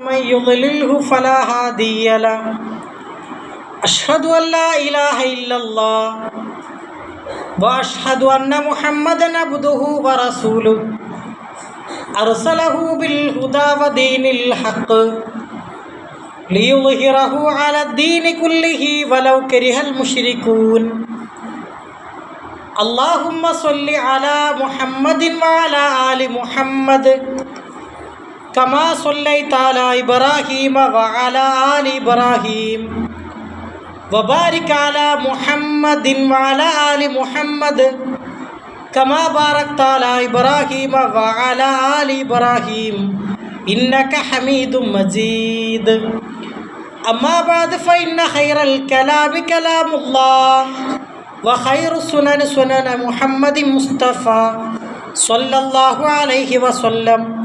من يضلله فلا هادي له. أشهد أن لا إله إلا الله وأشهد أن محمدا عبده ورسوله. أرسله بالهدى ودين الحق ليظهره على الدين كله ولو كره المشركون. اللهم صل على محمد وعلى آل محمد كما صليت على إبراهيم وعلى آل إبراهيم وبارك على محمد وعلى آل محمد كما باركت على إبراهيم وعلى آل إبراهيم إنك حميد مجيد أما بعد فإن خير الكلام كلام الله وخير السنن سنن محمد مصطفى صلى الله عليه وسلم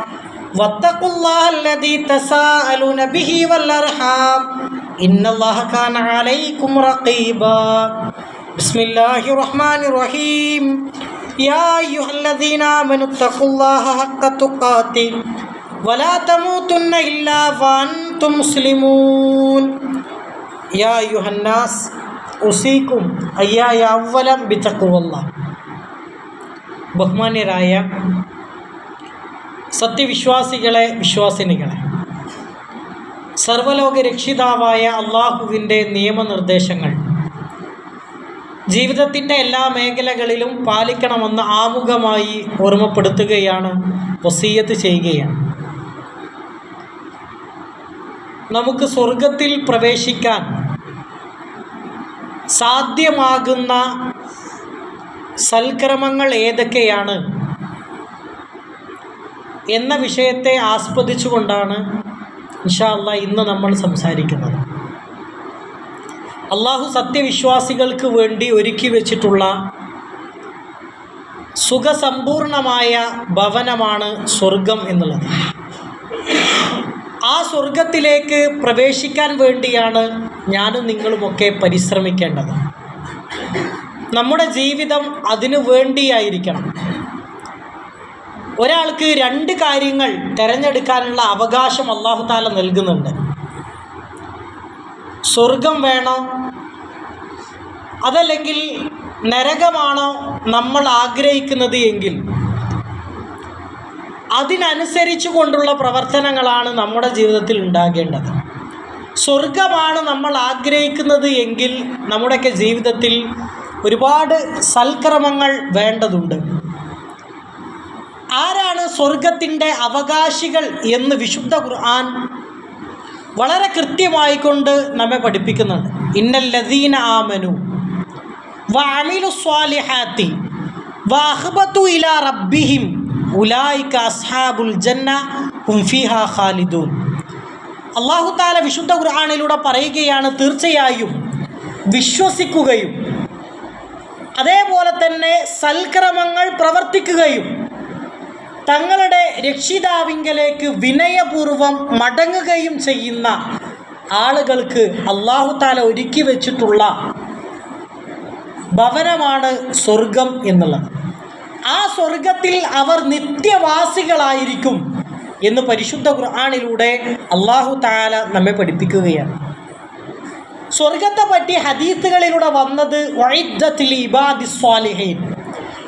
واتقوا الله الذي تساءلون به والأرحام. إن الله كان عليكم رقيبا. بسم الله الرحمن الرحيم. يا أيها الذين آمنوا اتقوا الله حق تقاته ولا تموتن إلا وأنتم مسلمون. يا أيها الناس أوصيكم أياي أولا بتقوى الله. بهمان رايا സത്യവിശ്വാസികളെ വിശ്വാസിനികളെ. സർവലോക രക്ഷിതാവായ അള്ളാഹുവിന്റെ നിയമനിർദ്ദേശങ്ങൾ. ജീവിതത്തിന്റെ എല്ലാ മേഖലകളിലും പാലിക്കണമെന്ന് ആമുഖമായി ഓർമ്മപ്പെടുത്തുകയാണ് വസീയത്ത് ചെയ്യുകയാണ്. നമുക്ക് സ്വർഗത്തിൽ പ്രവേശിക്കാൻ സാധ്യമാകുന്ന സൽക്രമങ്ങൾ ഏതൊക്കെയാണ്? എന്ന വിഷയത്തെ ആസ്പദിച്ചുകൊണ്ടാണ് ഇൻഷാല്ല ഇന്ന് നമ്മൾ സംസാരിക്കുന്നത്. അള്ളാഹു സത്യവിശ്വാസികൾക്ക് വേണ്ടി ഒരുക്കി വെച്ചിട്ടുള്ള സുഖസമ്പൂർണമായ ഭവനമാണ് സ്വർഗം എന്നുള്ളത്. ആ സ്വർഗത്തിലേക്ക് പ്രവേശിക്കാൻ വേണ്ടിയാണ് ഞാനും നിങ്ങളുമൊക്കെ പരിശ്രമിക്കേണ്ടത്. നമ്മുടെ ജീവിതം അതിനു വേണ്ടിയായിരിക്കണം. ഒരാൾക്ക് രണ്ട് കാര്യങ്ങൾ തിരഞ്ഞെടുക്കാനുള്ള അവകാശം അള്ളാഹു താല നൽകുന്നുണ്ട്. സ്വർഗം വേണോ? അതല്ലെങ്കിൽ നരകമാണോ നമ്മൾ ആഗ്രഹിക്കുന്നത് എങ്കിൽ? അതിനനുസരിച്ചു കൊണ്ടുള്ള പ്രവർത്തനങ്ങളാണ് നമ്മുടെ ജീവിതത്തിൽ ഉണ്ടാകേണ്ടത്. സ്വർഗമാണ് നമ്മൾ ആഗ്രഹിക്കുന്നത് എങ്കിൽ നമ്മുടെയൊക്കെ ജീവിതത്തിൽ ഒരുപാട് സൽക്രമങ്ങൾ വേണ്ടതുണ്ട്. ആരാണ് സ്വർഗത്തിന്റെ അവകാശികൾ എന്ന് വിശുദ്ധ ഖുർആൻ വളരെ കൃത്യമായിക്കൊണ്ട് നമ്മെ പഠിപ്പിക്കുന്നുണ്ട്. ഇന്നൽ ലദീന ആമനു വാമിലു സ്വാലിഹാത്തി വാഹ്ബത്തു ഇലാ റബ്ബിഹിം ഉലായിക്ക അസ്ഹാബുൽ ജന്ന ഹും ഫീഹാ ഖാലിദൂൻ. അള്ളാഹു വിശുദ്ധ ഖുർആാനിലൂടെ പറയുകയാണ് തീർച്ചയായും വിശ്വസിക്കുകയും അതേപോലെ തന്നെ സൽക്രമങ്ങൾ പ്രവർത്തിക്കുകയും തങ്ങളുടെ രക്ഷിതാവിങ്കലേക്ക് വിനയപൂർവം മടങ്ങുകയും ചെയ്യുന്ന ആളുകൾക്ക് അള്ളാഹു താല ഒരുക്കി വെച്ചിട്ടുള്ള ഭവനമാണ് സ്വർഗം എന്നുള്ളത്. ആ സ്വർഗത്തിൽ അവർ നിത്യവാസികളായിരിക്കും എന്ന് പരിശുദ്ധ ഖുർആാനിലൂടെ അള്ളാഹു താല നമ്മെ പഠിപ്പിക്കുകയാണ്. സ്വർഗത്തെ പറ്റി ഹദീസുകളിലൂടെ വന്നത്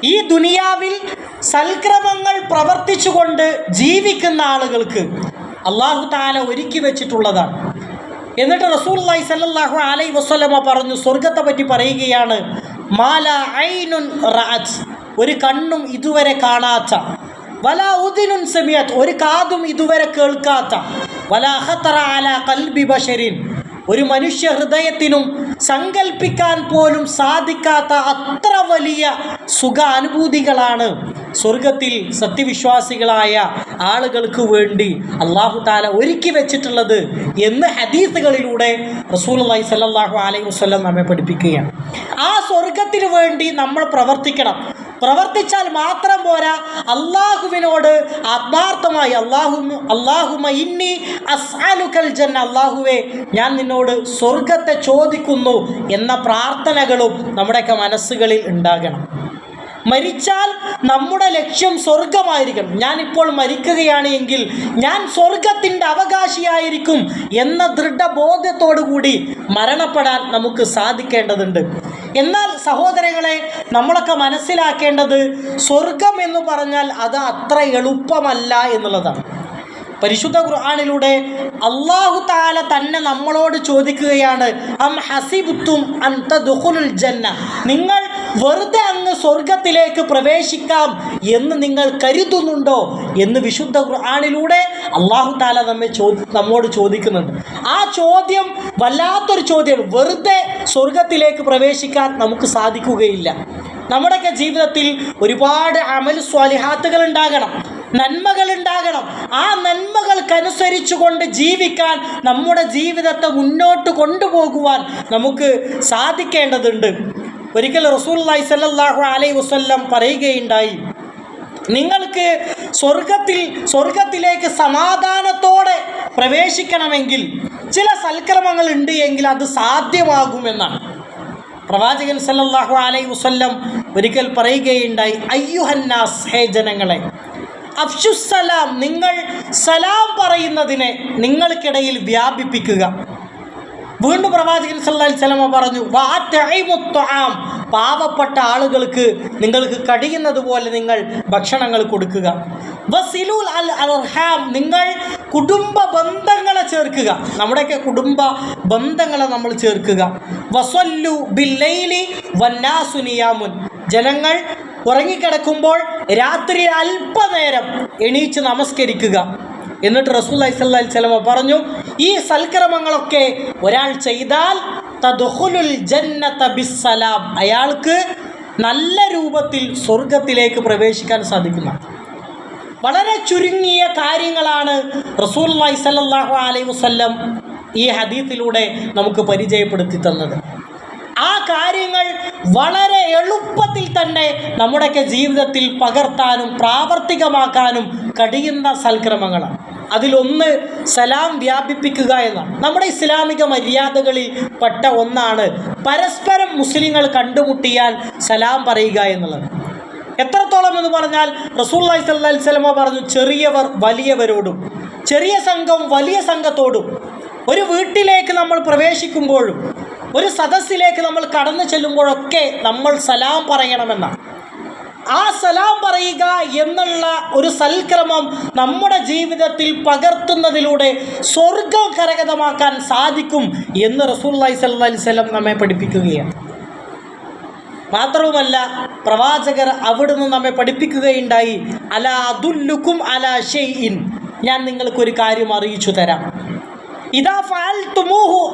ഈ ദുനിയാവിൽ സൽക്രമങ്ങൾ പ്രവർത്തിച്ചുകൊണ്ട് ജീവിക്കുന്ന ആളുകൾക്ക് അള്ളാഹു താല ഒരുക്കി വെച്ചിട്ടുള്ളതാണ്. എന്നിട്ട് റസൂൽ സല്ലാഹു അലൈ വസ്ലമ പറഞ്ഞു സ്വർഗത്തെ പറ്റി പറയുകയാണ് മാല ഐനുൻ റാജ് ഒരു കണ്ണും ഇതുവരെ കാണാത്ത വല ഉദിനുൻ സെമിയത്ത് ഒരു കാതും ഇതുവരെ കേൾക്കാത്ത വല അഹത്തറ അല കൽബി ബഷരിൻ ഒരു മനുഷ്യ ഹൃദയത്തിനും സങ്കല്പിക്കാൻ പോലും സാധിക്കാത്ത അത്ര വലിയ സുഖാനുഭൂതികളാണ് സ്വർഗത്തിൽ സത്യവിശ്വാസികളായ ആളുകൾക്ക് വേണ്ടി അള്ളാഹു താല ഒരുക്കി വെച്ചിട്ടുള്ളത് എന്ന് ഹദീസുകളിലൂടെ റസൂൽ അള്ളഹി സല്ലാഹു അലൈഹി വസ്ലം നമ്മെ പഠിപ്പിക്കുകയാണ്. ആ സ്വർഗത്തിന് വേണ്ടി നമ്മൾ പ്രവർത്തിക്കണം. പ്രവർത്തിച്ചാൽ മാത്രം പോരാ. അള്ളാഹുവിനോട് ആത്മാർത്ഥമായി അള്ളാഹു അള്ളാഹുമ ഇന്നി ജന്ന അള്ളാഹുവേ ഞാൻ നിന്നോട് സ്വർഗത്തെ ചോദിക്കുന്നു എന്ന പ്രാർത്ഥനകളും നമ്മുടെയൊക്കെ മനസ്സുകളിൽ ഉണ്ടാകണം. മരിച്ചാൽ നമ്മുടെ ലക്ഷ്യം സ്വർഗമായിരിക്കണം ഞാനിപ്പോൾ മരിക്കുകയാണ് എങ്കിൽ ഞാൻ സ്വർഗത്തിന്റെ അവകാശിയായിരിക്കും എന്ന ദൃഢബോധ്യത്തോടു കൂടി മരണപ്പെടാൻ നമുക്ക് സാധിക്കേണ്ടതുണ്ട്. എന്നാൽ സഹോദരങ്ങളെ നമ്മളൊക്കെ മനസ്സിലാക്കേണ്ടത് സ്വർഗം എന്ന് പറഞ്ഞാൽ അത് അത്ര എളുപ്പമല്ല എന്നുള്ളതാണ്. പരിശുദ്ധ ഖുർആാനിലൂടെ അള്ളാഹു താല തന്നെ നമ്മളോട് ചോദിക്കുകയാണ് അം ഹസിബുത്തും ജന്ന നിങ്ങൾ വെറുതെ അങ്ങ് സ്വർഗത്തിലേക്ക് പ്രവേശിക്കാം എന്ന് നിങ്ങൾ കരുതുന്നുണ്ടോ എന്ന് വിശുദ്ധ ഖുർആാനിലൂടെ അള്ളാഹു താല നമ്മെ ചോ നമ്മോട് ചോദിക്കുന്നുണ്ട്. ആ ചോദ്യം വല്ലാത്തൊരു ചോദ്യം. വെറുതെ സ്വർഗത്തിലേക്ക് പ്രവേശിക്കാൻ നമുക്ക് സാധിക്കുകയില്ല. നമ്മുടെയൊക്കെ ജീവിതത്തിൽ ഒരുപാട് അമൽ സ്വാലിഹാത്തുകൾ ഉണ്ടാകണം നന്മകൾ ഉണ്ടാകണം ആ നന്മകൾക്കനുസരിച്ചുകൊണ്ട് ജീവിക്കാൻ നമ്മുടെ ജീവിതത്തെ മുന്നോട്ട് കൊണ്ടുപോകുവാൻ നമുക്ക് സാധിക്കേണ്ടതുണ്ട്. ഒരിക്കൽ റസൂല്ലായി സല്ലല്ലാഹു അലൈഹി വസല്ലം പറയുകയുണ്ടായി നിങ്ങൾക്ക് സ്വർഗത്തിൽ സ്വർഗത്തിലേക്ക് സമാധാനത്തോടെ പ്രവേശിക്കണമെങ്കിൽ ചില സൽക്രമങ്ങൾ ഉണ്ട് എങ്കിൽ അത് സാധ്യമാകുമെന്നാണ്. പ്രവാചകൻ സല്ലാഹു അലൈ വസ്ല്ലം ഒരിക്കൽ പറയുകയുണ്ടായി അയ്യുഹന്നാസ് ഹേ ജനങ്ങളെ അഫ്ഷുസലാം നിങ്ങൾ സലാം പറയുന്നതിനെ നിങ്ങൾക്കിടയിൽ വ്യാപിപ്പിക്കുക. വീണ്ടും പ്രവാചകൻ സല്ലല്ലാഹു സ്വലമ പറഞ്ഞു വാറ്റഅിമുത്ത്വാം പാവപ്പെട്ട ആളുകൾക്ക് നിങ്ങൾക്ക് കഴിയുന്നത് പോലെ നിങ്ങൾ ഭക്ഷണങ്ങൾ കൊടുക്കുക. വസിലുൽ അൽ അർഹാം നിങ്ങൾ കുടുംബ ബന്ധങ്ങളെ ചേർക്കുക. നമ്മുടെയൊക്കെ കുടുംബ ബന്ധങ്ങളെ നമ്മൾ ചേർക്കുക. വസല്ലു ബില്ലൈലി വന്നാസുനിയാമുൻ ജനങ്ങൾ ഉറങ്ങിക്കിടക്കുമ്പോൾ രാത്രി അല്പനേരം എണീച്ച് നമസ്കരിക്കുക. എന്നിട്ട് റസൂൽ അലൈഹി സ്വലമ പറഞ്ഞു ഈ സൽക്രമങ്ങളൊക്കെ ഒരാൾ ചെയ്താൽ തദുഹുലുൽ ജന്നത ബിസ്സലാം. അയാൾക്ക് നല്ല രൂപത്തിൽ സ്വർഗത്തിലേക്ക് പ്രവേശിക്കാൻ സാധിക്കുന്ന. വളരെ ചുരുങ്ങിയ കാര്യങ്ങളാണ് റസൂൽ സല്ലാഹു അലൈഹി വസ്ല്ലം ഈ ഹദീത്തിലൂടെ നമുക്ക് പരിചയപ്പെടുത്തി തന്നത്. ആ കാര്യങ്ങൾ വളരെ എളുപ്പത്തിൽ തന്നെ നമ്മുടെയൊക്കെ ജീവിതത്തിൽ പകർത്താനും പ്രാവർത്തികമാക്കാനും കഴിയുന്ന സൽക്രമങ്ങളാണ്. അതിലൊന്ന് സലാം വ്യാപിപ്പിക്കുക എന്നാണ്. നമ്മുടെ ഇസ്ലാമിക മര്യാദകളിൽ പെട്ട ഒന്നാണ് പരസ്പരം മുസ്ലിങ്ങൾ കണ്ടുമുട്ടിയാൽ സലാം പറയുക എന്നുള്ളത്. എത്രത്തോളം എന്ന് പറഞ്ഞാൽ റസൂല്ലായി സല്ലി പറഞ്ഞു ചെറിയവർ വലിയവരോടും ചെറിയ സംഘം വലിയ സംഘത്തോടും. ഒരു വീട്ടിലേക്ക് നമ്മൾ പ്രവേശിക്കുമ്പോഴും ഒരു സദസ്സിലേക്ക് നമ്മൾ കടന്നു ചെല്ലുമ്പോഴൊക്കെ നമ്മൾ സലാം പറയണമെന്നാണ്. ആ സലാം പറയുക എന്നുള്ള ഒരു സൽക്രമം നമ്മുടെ ജീവിതത്തിൽ പകർത്തുന്നതിലൂടെ സ്വർഗം കരഗതമാക്കാൻ സാധിക്കും എന്ന് റസൂല്ലായി സല്ലി സ്വലം നമ്മെ പഠിപ്പിക്കുകയാണ്. മാത്രവുമല്ല പ്രവാചകർ അവിടുന്ന് നമ്മെ പഠിപ്പിക്കുകയുണ്ടായി അല അതുല്ലുക്കും അല ഷെയ്ൻ ഞാൻ നിങ്ങൾക്കൊരു കാര്യം അറിയിച്ചു തരാം. ഇതാ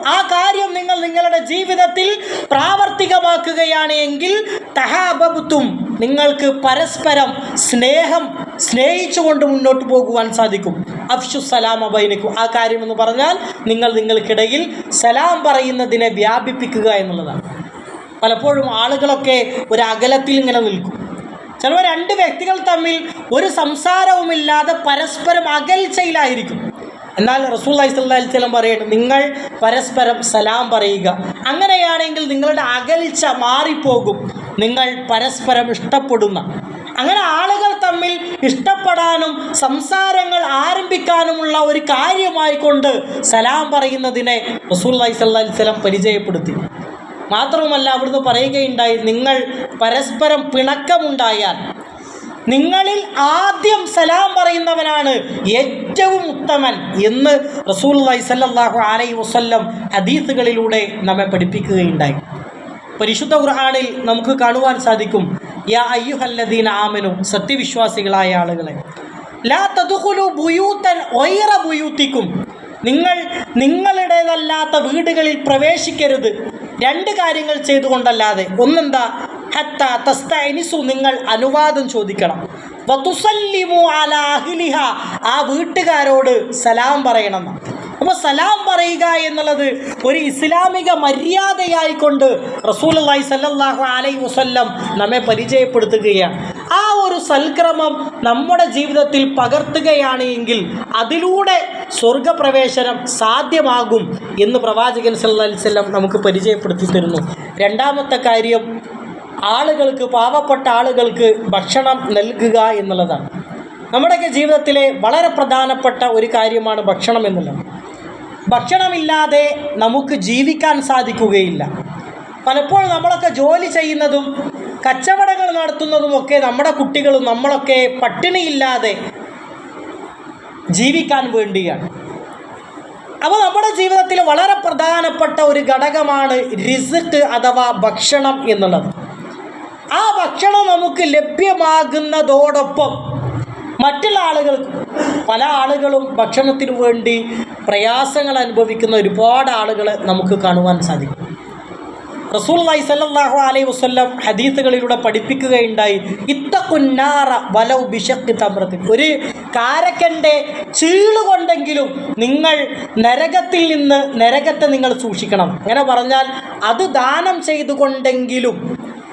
ആ കാര്യം നിങ്ങൾ നിങ്ങളുടെ ജീവിതത്തിൽ പ്രാവർത്തികമാക്കുകയാണ് എങ്കിൽ തഹാബബുത്തും നിങ്ങൾക്ക് പരസ്പരം സ്നേഹം സ്നേഹിച്ചുകൊണ്ട് മുന്നോട്ട് പോകുവാൻ സാധിക്കും. അഫ്ഷു സലാം അബൈനിക്കും ആ കാര്യം എന്ന് പറഞ്ഞാൽ നിങ്ങൾ നിങ്ങൾക്കിടയിൽ സലാം പറയുന്നതിനെ വ്യാപിപ്പിക്കുക എന്നുള്ളതാണ്. പലപ്പോഴും ആളുകളൊക്കെ ഒരു അകലത്തിൽ ഇങ്ങനെ നിൽക്കും. ചിലപ്പോൾ രണ്ട് വ്യക്തികൾ തമ്മിൽ ഒരു സംസാരവുമില്ലാതെ പരസ്പരം അകൽച്ചയിലായിരിക്കും. എന്നാൽ റസൂൽ അലൈഹി സ്വലം പറയട്ടെ നിങ്ങൾ പരസ്പരം സലാം പറയുക. അങ്ങനെയാണെങ്കിൽ നിങ്ങളുടെ അകൽച്ച മാറിപ്പോകും. നിങ്ങൾ പരസ്പരം ഇഷ്ടപ്പെടുന്ന. അങ്ങനെ ആളുകൾ തമ്മിൽ ഇഷ്ടപ്പെടാനും സംസാരങ്ങൾ ആരംഭിക്കാനുമുള്ള ഒരു കാര്യമായിക്കൊണ്ട് സലാം പറയുന്നതിനെ റസൂൽ അലൈഹി സ്വലം പരിചയപ്പെടുത്തി. മാത്രവുമല്ല അവിടുന്ന് പറയുകയുണ്ടായി നിങ്ങൾ പരസ്പരം പിണക്കമുണ്ടായാൽ നിങ്ങളിൽ ആദ്യം സലാം പറയുന്നവനാണ് ഏറ്റവും ഉത്തമൻ എന്ന് റസൂൽ സല്ലാഹു അലൈഹി വസ്ല്ലം ഹദീസുകളിലൂടെ നമ്മെ പഠിപ്പിക്കുകയുണ്ടായി. പരിശുദ്ധ ഖുർആനിൽ നമുക്ക് കാണുവാൻ സാധിക്കും യാ അയ്യുഹല്ലദീന ആമനു സത്യവിശ്വാസികളായ ആളുകളെ. ലാ തദ്ഖുലു ബുയൂത്തൻ ഒയറ ബുയൂത്തിക്കും. നിങ്ങൾ നിങ്ങളുടേതല്ലാത്ത വീടുകളിൽ പ്രവേശിക്കരുത്. രണ്ട് കാര്യങ്ങൾ ചെയ്തുകൊണ്ടല്ലാതെ. ഒന്നെന്താ? തസ്തനിസു നിങ്ങൾ അനുവാദം ചോദിക്കണം. ആ വീട്ടുകാരോട് സലാം പറയണം. അപ്പോൾ സലാം പറയുക എന്നുള്ളത് ഒരു ഇസ്ലാമിക മര്യാദയായിക്കൊണ്ട് റസൂലുള്ളാഹി സല്ലാഹു അലൈ വസ്ല്ലം നമ്മെ പരിചയപ്പെടുത്തുകയാണ്. ആ ഒരു സൽക്രമം നമ്മുടെ ജീവിതത്തിൽ പകർത്തുകയാണ് എങ്കിൽ അതിലൂടെ സ്വർഗപ്രവേശനം സാധ്യമാകും എന്ന് പ്രവാചകൻ വസല്ലം നമുക്ക് പരിചയപ്പെടുത്തി തരുന്നു. രണ്ടാമത്തെ കാര്യം ആളുകൾക്ക് പാവപ്പെട്ട ആളുകൾക്ക് ഭക്ഷണം നൽകുക എന്നുള്ളതാണ്. നമ്മുടെയൊക്കെ ജീവിതത്തിലെ വളരെ പ്രധാനപ്പെട്ട ഒരു കാര്യമാണ് ഭക്ഷണം എന്നുള്ളത്. ഭക്ഷണമില്ലാതെ നമുക്ക് ജീവിക്കാൻ സാധിക്കുകയില്ല. പലപ്പോഴും നമ്മളൊക്കെ ജോലി ചെയ്യുന്നതും കച്ചവടങ്ങൾ നടത്തുന്നതുമൊക്കെ നമ്മുടെ കുട്ടികളും നമ്മളൊക്കെ പട്ടിണിയില്ലാതെ ജീവിക്കാൻ വേണ്ടിയാണ്. അപ്പോൾ നമ്മുടെ ജീവിതത്തിൽ വളരെ പ്രധാനപ്പെട്ട ഒരു ഘടകമാണ് റിസിറ്റ് അഥവാ ഭക്ഷണം എന്നുള്ളത്. ആ ഭക്ഷണം നമുക്ക് ലഭ്യമാകുന്നതോടൊപ്പം മറ്റുള്ള ആളുകൾക്ക് പല ആളുകളും ഭക്ഷണത്തിനു വേണ്ടി പ്രയാസങ്ങൾ അനുഭവിക്കുന്ന ഒരുപാട് ആളുകളെ നമുക്ക് കാണുവാൻ സാധിക്കും. റസൂൽ സ്വല്ലല്ലാഹു അലൈഹി വസല്ലം ഹദീസുകളിലൂടെ പഠിപ്പിക്കുകയുണ്ടായി ഇത്തക്കുന്നാറ വലൗ ബിഷക്ക് തമ്രത്തിൽ ഒരു കാരക്കന്റെ ചീളുകൊണ്ടെങ്കിലും നിങ്ങൾ നരകത്തിൽ നിന്ന് നരകത്തെ നിങ്ങൾ സൂക്ഷിക്കണം. അങ്ങനെ പറഞ്ഞാൽ അത് ദാനം ചെയ്തുകൊണ്ടെങ്കിലും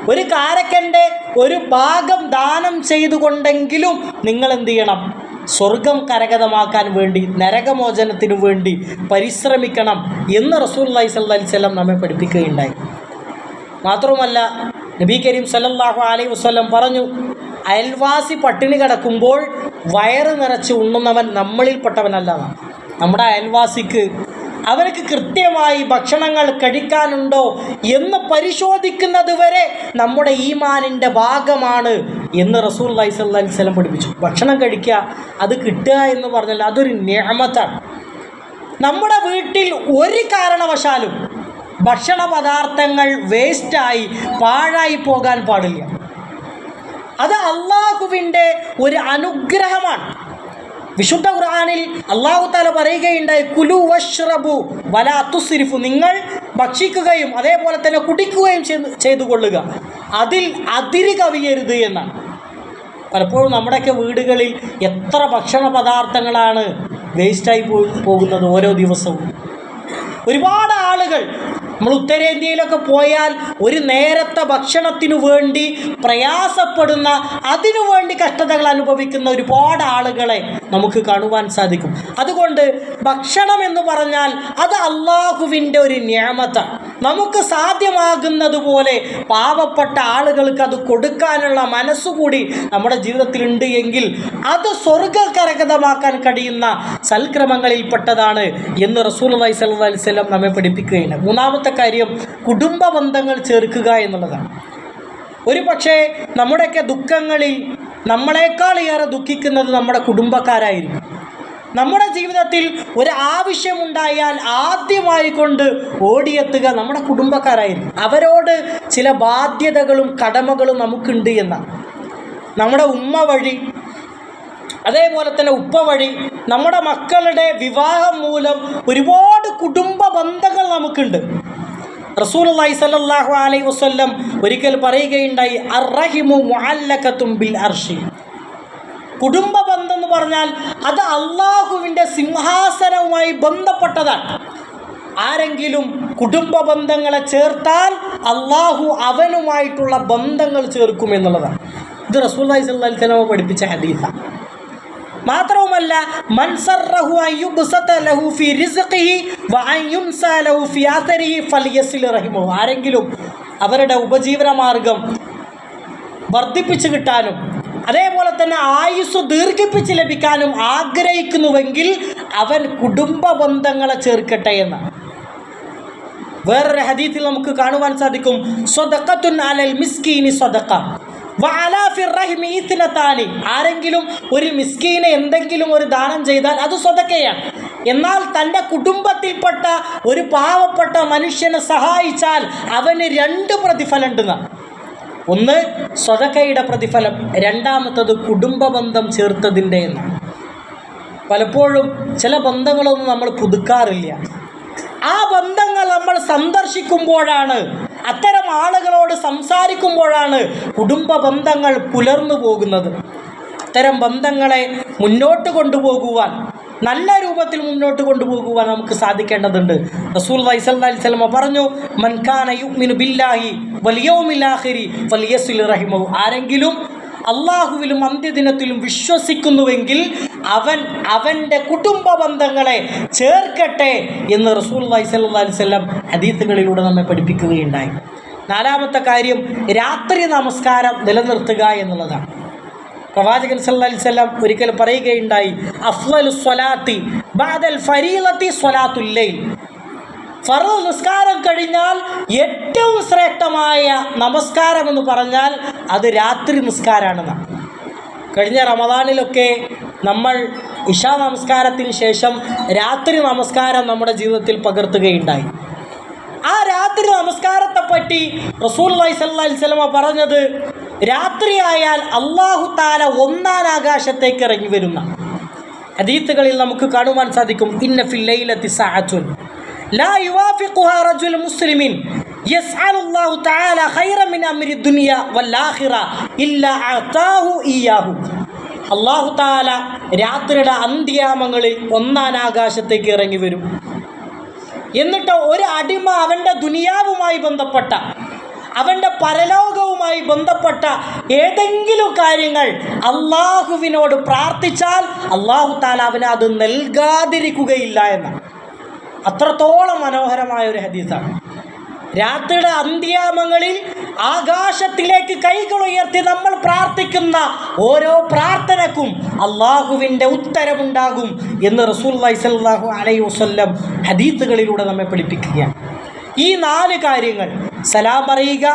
ഒരു കാരക്കന്റെ ഒരു ഭാഗം ദാനം ചെയ്തുകൊണ്ടെങ്കിലും നിങ്ങൾ എന്ത് ചെയ്യണം സ്വർഗം കരഗതമാക്കാൻ വേണ്ടി നരകമോചനത്തിനു വേണ്ടി പരിശ്രമിക്കണം എന്ന് റസൂൽ അലൈഹി സ്വല്ലി സ്വലം നമ്മെ പഠിപ്പിക്കുകയുണ്ടായി. മാത്രവുമല്ല നബി കരീം സല്ലല്ലാഹു അലൈഹി വസല്ലം പറഞ്ഞു അയൽവാസി പട്ടിണി കിടക്കുമ്പോൾ വയറ് നിറച്ച് ഉണ്ണുന്നവൻ നമ്മളിൽപ്പെട്ടവനല്ല. നമ്മുടെ അയൽവാസിക്ക് അവർക്ക് കൃത്യമായി ഭക്ഷണങ്ങൾ കഴിക്കാനുണ്ടോ എന്ന് പരിശോധിക്കുന്നത് വരെ നമ്മുടെ ഈമാനിന്റെ ഭാഗമാണ് എന്ന് റസൂൽ അലൈഹി വല്ലം പഠിപ്പിച്ചു. ഭക്ഷണം കഴിക്കുക അത് കിട്ടുക എന്ന് പറഞ്ഞാൽ അതൊരു നിയമത്താണ് നമ്മുടെ വീട്ടിൽ ഒരു കാരണവശാലും ഭക്ഷണ പദാർത്ഥങ്ങൾ വേസ്റ്റായി പാഴായി പോകാൻ പാടില്ല. അത് അള്ളാഹുവിന്റെ ഒരു അനുഗ്രഹമാണ്. വിശുദ്ധ ഖുർആാനിൽ അള്ളാഹു താല പറയുകയുണ്ടായി കുലു വഷ്റബു വലാ തുസിരിഫു. നിങ്ങൾ ഭക്ഷിക്കുകയും അതേപോലെ തന്നെ കുടിക്കുകയും ചെയ്ത് കൊള്ളുക അതിൽ അതിര് കവിയരുത് എന്നാണ്. പലപ്പോഴും നമ്മുടെയൊക്കെ വീടുകളിൽ എത്ര ഭക്ഷണ പദാർത്ഥങ്ങളാണ് വേസ്റ്റായി പോകുന്നത് ഓരോ ദിവസവും. ഒരുപാട് ആളുകൾ നമ്മൾ ഉത്തരേന്ത്യയിലൊക്കെ പോയാൽ ഒരു നേരത്തെ ഭക്ഷണത്തിനു വേണ്ടി പ്രയാസപ്പെടുന്ന അതിനു വേണ്ടി കഷ്ടതകൾ അനുഭവിക്കുന്ന ഒരുപാട് ആളുകളെ നമുക്ക് കാണുവാൻ സാധിക്കും. അതുകൊണ്ട് ഭക്ഷണം എന്ന് പറഞ്ഞാൽ അത് അള്ളാഹുവിന്റെ ഒരു ന്യാമത്താണ്. നമുക്ക് സാധ്യമാകുന്നതുപോലെ പാവപ്പെട്ട ആളുകൾക്ക് അത് കൊടുക്കാനുള്ള മനസ്സുകൂടി നമ്മുടെ ജീവിതത്തിലുണ്ട് എങ്കിൽ അത് സ്വർഗകരഗതമാക്കാൻ കഴിയുന്ന സൽക്രമങ്ങളിൽപ്പെട്ടതാണ് എന്ന് റസൂൽ അലൈഹി അലൈഹി വസല്ലം നമ്മെ പഠിപ്പിക്കുകയാണ്. മൂന്നാമത്തെ കാര്യം കുടുംബ ബന്ധങ്ങൾ ചേർക്കുക എന്നുള്ളതാണ്. ഒരു പക്ഷേ നമ്മുടെയൊക്കെ ദുഃഖങ്ങളിൽ നമ്മളെക്കാൾ ഏറെ ദുഃഖിക്കുന്നത് നമ്മുടെ കുടുംബക്കാരായിരിക്കും. നമ്മുടെ ജീവിതത്തിൽ ഒരു ആവശ്യമുണ്ടായാൽ ആദ്യമായി കൊണ്ട് ഓടിയെത്തുക നമ്മുടെ കുടുംബക്കാരായിരുന്നു. അവരോട് ചില ബാധ്യതകളും കടമകളും നമുക്കുണ്ട് എന്ന. നമ്മുടെ ഉമ്മ വഴി അതേപോലെ തന്നെ ഉപ്പ വഴി നമ്മുടെ മക്കളുടെ വിവാഹം മൂലം ഒരുപാട് കുടുംബ ബന്ധങ്ങൾ നമുക്കുണ്ട്. റസൂൽ സല്ലാഹു അലൈ വസ്ല്ലം ഒരിക്കൽ പറയുകയുണ്ടായി അർഹിമു മുഅല്ലഖത്തും ബിൽ അർഷി കുടുംബ ബന്ധം എന്ന് പറഞ്ഞാൽ അത് അള്ളാഹുവിന്റെ സിംഹാസനവുമായി ബന്ധപ്പെട്ടതാണ്. ആരെങ്കിലും കുടുംബ ബന്ധങ്ങളെ ചേർത്താൽ അള്ളാഹു അവനുമായിട്ടുള്ള ബന്ധങ്ങൾ ചേർക്കും എന്നുള്ളതാണ്. ഇത് റസൂല്ലി വസല്ലം പഠിപ്പിച്ച ഹദീസ. മാത്രവുമല്ല ആരെങ്കിലും അവരുടെ ഉപജീവന മാർഗം വർദ്ധിപ്പിച്ചു കിട്ടാനും അതേപോലെ തന്നെ ആയുസ് ദീർഘിപ്പിച്ച് ലഭിക്കാനും ആഗ്രഹിക്കുന്നുവെങ്കിൽ അവൻ കുടുംബ ബന്ധങ്ങളെ ചേർക്കട്ടെ എന്ന്. വേറൊരു ഹദീത്തിൽ നമുക്ക് കാണുവാൻ സാധിക്കും. സ്വതക്കത്തുൻ അലൽ മിസ്കീനി സ്വതക്ക ആരെങ്കിലും ഒരു മിസ്കീനെ എന്തെങ്കിലും ഒരു ദാനം ചെയ്താൽ അത് സ്വതക്കയാണ് എന്നാൽ തന്റെ കുടുംബത്തിൽപ്പെട്ട ഒരു പാവപ്പെട്ട മനുഷ്യനെ സഹായിച്ചാൽ അവന് രണ്ട് പ്രതിഫലം ഉണ്ടെന്നാണ് ഒന്ന് സ്വതക്കയുടെ പ്രതിഫലം രണ്ടാമത്തത് കുടുംബ ബന്ധം ചേർത്തതിന്റെ പലപ്പോഴും ചില ബന്ധങ്ങളൊന്നും നമ്മൾ പുതുക്കാറില്ല. ആ ബന്ധങ്ങൾ നമ്മൾ സന്ദർശിക്കുമ്പോഴാണ് അത്തരം ആളുകളോട് സംസാരിക്കുമ്പോഴാണ് കുടുംബ ബന്ധങ്ങൾ പുലർന്നു പോകുന്നത്. അത്തരം ബന്ധങ്ങളെ മുന്നോട്ട് കൊണ്ടുപോകുവാൻ നല്ല രൂപത്തിൽ മുന്നോട്ട് കൊണ്ടുപോകുവാൻ നമുക്ക് സാധിക്കേണ്ടതുണ്ട്. റസൂൽ വൈസല്ലാസ്ലമ പറഞ്ഞു മൻഖാന ബില്ലാഹി വലിയോമില്ലാഹിരി വലിയസുൽ റഹിമു ആരെങ്കിലും അള്ളാഹുവിലും അന്ത്യദിനത്തിലും വിശ്വസിക്കുന്നുവെങ്കിൽ അവൻ അവന്റെ കുടുംബ ബന്ധങ്ങളെ ചേർക്കട്ടെ എന്ന് റസൂൽ വൈസല്ലാസ്ലം അതീത്തുകളിലൂടെ നമ്മെ പഠിപ്പിക്കുകയുണ്ടായി. നാലാമത്തെ കാര്യം രാത്രി നമസ്കാരം നിലനിർത്തുക എന്നുള്ളതാണ്. പ്രവാചകൻ അലൈഹി വസല്ലം ഒരിക്കൽ പറയുകയുണ്ടായി അഫ്ളലു സ്വലാത്തി ബാദൽ നിസ്കാരം കഴിഞ്ഞാൽ ഏറ്റവും ശ്രേഷ്ഠമായ നമസ്കാരം എന്ന് പറഞ്ഞാൽ അത് രാത്രി നിസ്കാരമാണെന്നാണ് കഴിഞ്ഞ റമദാനിലൊക്കെ നമ്മൾ ഇഷാ നമസ്കാരത്തിന് ശേഷം രാത്രി നമസ്കാരം നമ്മുടെ ജീവിതത്തിൽ പകർത്തുകയുണ്ടായി. ആ രാത്രി നമസ്കാരത്തെ പറ്റി റസൂൽ സ്വല്ലല്ലാഹി പറഞ്ഞത് രാത്രിയായാൽ അള്ളാഹു താല ഒന്നാം ആകാശത്തേക്ക് ഇറങ്ങി വരുന്ന അതീത്തുകളിൽ നമുക്ക് കാണുവാൻ സാധിക്കും ഇന്ന ഫിൽ ലൈലത്തി സഅത്തുൻ ലാ മുസ്ലിമിൻ അള്ളാഹു താല രാത്രിയുടെ അന്ത്യാമങ്ങളിൽ ഒന്നാം ആകാശത്തേക്ക് ഇറങ്ങി വരും. എന്നിട്ട് ഒരു അടിമ അവന്റെ ദുനിയാവുമായി ബന്ധപ്പെട്ട അവന്റെ പരലോകവുമായി ബന്ധപ്പെട്ട ഏതെങ്കിലും കാര്യങ്ങൾ അള്ളാഹുവിനോട് പ്രാർത്ഥിച്ചാൽ അള്ളാഹു താല അവന് അത് നൽകാതിരിക്കുകയില്ല എന്നാണ് അത്രത്തോളം മനോഹരമായ ഒരു ഹദീസാണ്. രാത്രിയുടെ അന്ത്യാമങ്ങളിൽ ആകാശത്തിലേക്ക് കൈകൾ ഉയർത്തി നമ്മൾ പ്രാർത്ഥിക്കുന്ന ഓരോ പ്രാർത്ഥനക്കും അള്ളാഹുവിന്റെ ഉത്തരമുണ്ടാകും എന്ന് റസൂൽ വൈസല്ലാഹു അലൈ വസ്ല്ലം ഹദീത്തുകളിലൂടെ നമ്മെ പഠിപ്പിക്കുകയാണ്. ഈ നാല് കാര്യങ്ങൾ സലാം പറയുക.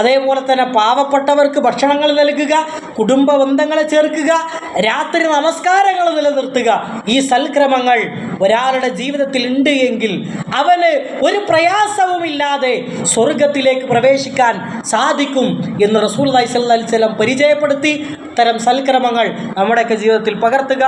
അതേപോലെ തന്നെ പാവപ്പെട്ടവർക്ക് ഭക്ഷണങ്ങൾ നൽകുക കുടുംബ ബന്ധങ്ങളെ ചേർക്കുക രാത്രി നമസ്കാരങ്ങൾ നിലനിർത്തുക. ഈ സൽക്രമങ്ങൾ ഒരാളുടെ ജീവിതത്തിൽ ഉണ്ട് എങ്കിൽ അവന് ഒരു പ്രയാസവുമില്ലാതെ സ്വർഗത്തിലേക്ക് പ്രവേശിക്കാൻ സാധിക്കും എന്ന് റസൂൽ അലൈഹി സ്വലം പരിചയപ്പെടുത്തി. ഇത്തരം സൽക്രമങ്ങൾ നമ്മുടെയൊക്കെ ജീവിതത്തിൽ പകർത്തുക.